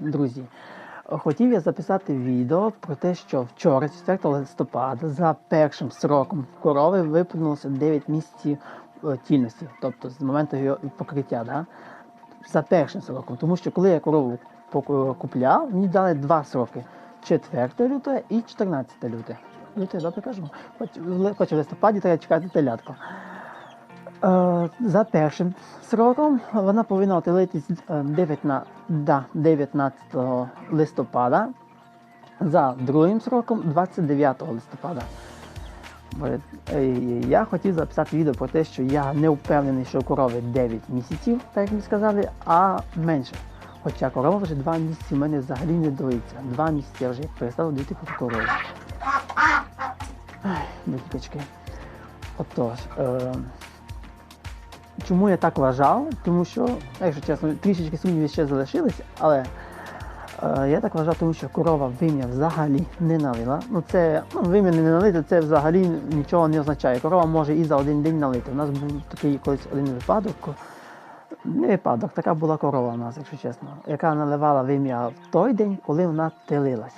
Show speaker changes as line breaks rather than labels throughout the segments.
друзі. Хотів я записати відео про те, що вчора, 4 листопада, за першим сроком корови виповнилося 9 місяців е, тільності, тобто з моменту його покриття. Да? За першим сроком. Тому що коли я корову купляв, мені дали два сроки: 4 лютого і 14 лютого. Лютого, добре кажу. Хоч, хоч в листопаді треба чекати телятко. Е, За першим сроком вона повинна отелитись 19, да, 19 листопада, за другим сроком 29 листопада. Е, е, Я хотів записати відео про те, що я не впевнений, що корови 9 місяців, так як мені сказали, а менше. Хоча корова вже 2 місяці в мене взагалі не доїться. 2 місяці я вже перестав доїти корову. Ай, діточки. Отож. Е- Чому я так вважав? Тому що, якщо чесно, трішечки сумнівів ще залишились, але е, я так вважав, тому що корова вим'я взагалі не налила. Ну це ну, вим'я не налити, це взагалі нічого не означає. Корова може і за один день налити. У нас був такий колись один випадок. Не випадок, така була корова у нас, якщо чесно, яка наливала вим'я в той день, коли вона телилась.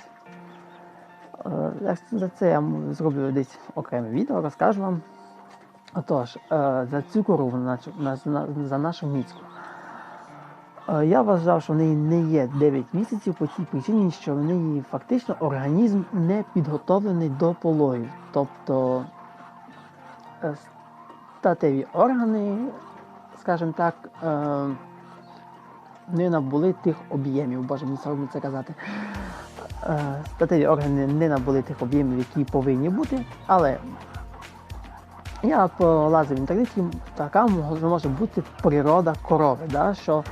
Е, За це я зроблю десь окреме відео, розкажу вам. Отож, е, за цю корову за нашу міцку. Е, Я вважав, що в неї не є 9 місяців по тій причині, що в неї фактично організм не підготовлений до пологів. Тобто е, статеві органи, скажімо так, не набули тих об'ємів, боже, мені соромно це казати. Статеві органи не набули тих об'ємів, які повинні бути, але я полазив в інтернеті, така може, бути природа корови, да, що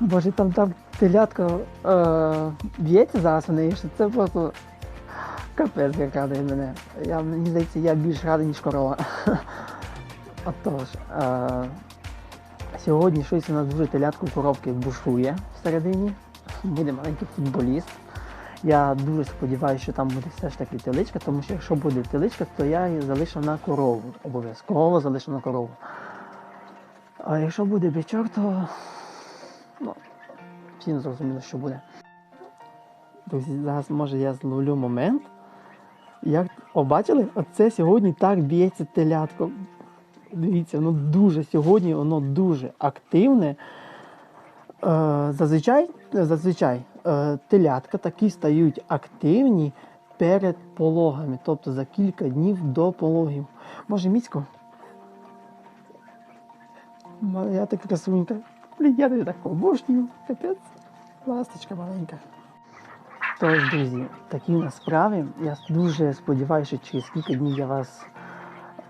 боже там там телятка е, б'ється зараз в неї, що це просто капець як радує мене. Я, мені здається, я більш радий, ніж корова. Отож, е, сьогодні щось у нас дуже телятку коробки бушує всередині. Буде маленький футболіст. Я дуже сподіваюся, що там буде все ж таки теличка, тому що якщо буде теличка, то я її залишу на корову. Обов'язково залишу на корову. А якщо буде бичок, то ну, всім зрозуміло, що буде. Друзі, зараз може я зловлю момент. Як побачили, оце сьогодні так б'ється телятко. Дивіться, воно дуже сьогодні, воно дуже активне. Е, зазвичай, зазвичай телятка такі стають активні перед пологами, тобто за кілька днів до пологів. Може, міцько? Моя така красунька. Блін, я тобі так обожнюю. Капець. Ласточка маленька. Тож, друзі, такі у нас справи. Я дуже сподіваюся, що через кілька днів я вас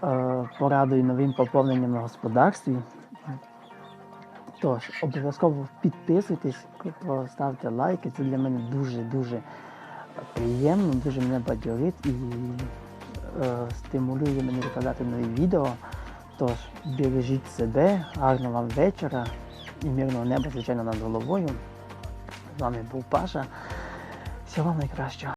е, порадую новим поповненням на господарстві. Тож, обов'язково підписуйтесь, ставте лайки. Це для мене дуже-дуже приємно, дуже мене бадьорить і е, стимулює мене викладати нові відео. Тож, бережіть себе, гарного вам вечора і мирного неба, звичайно, над головою. З вами був Паша. Всього вам найкращого.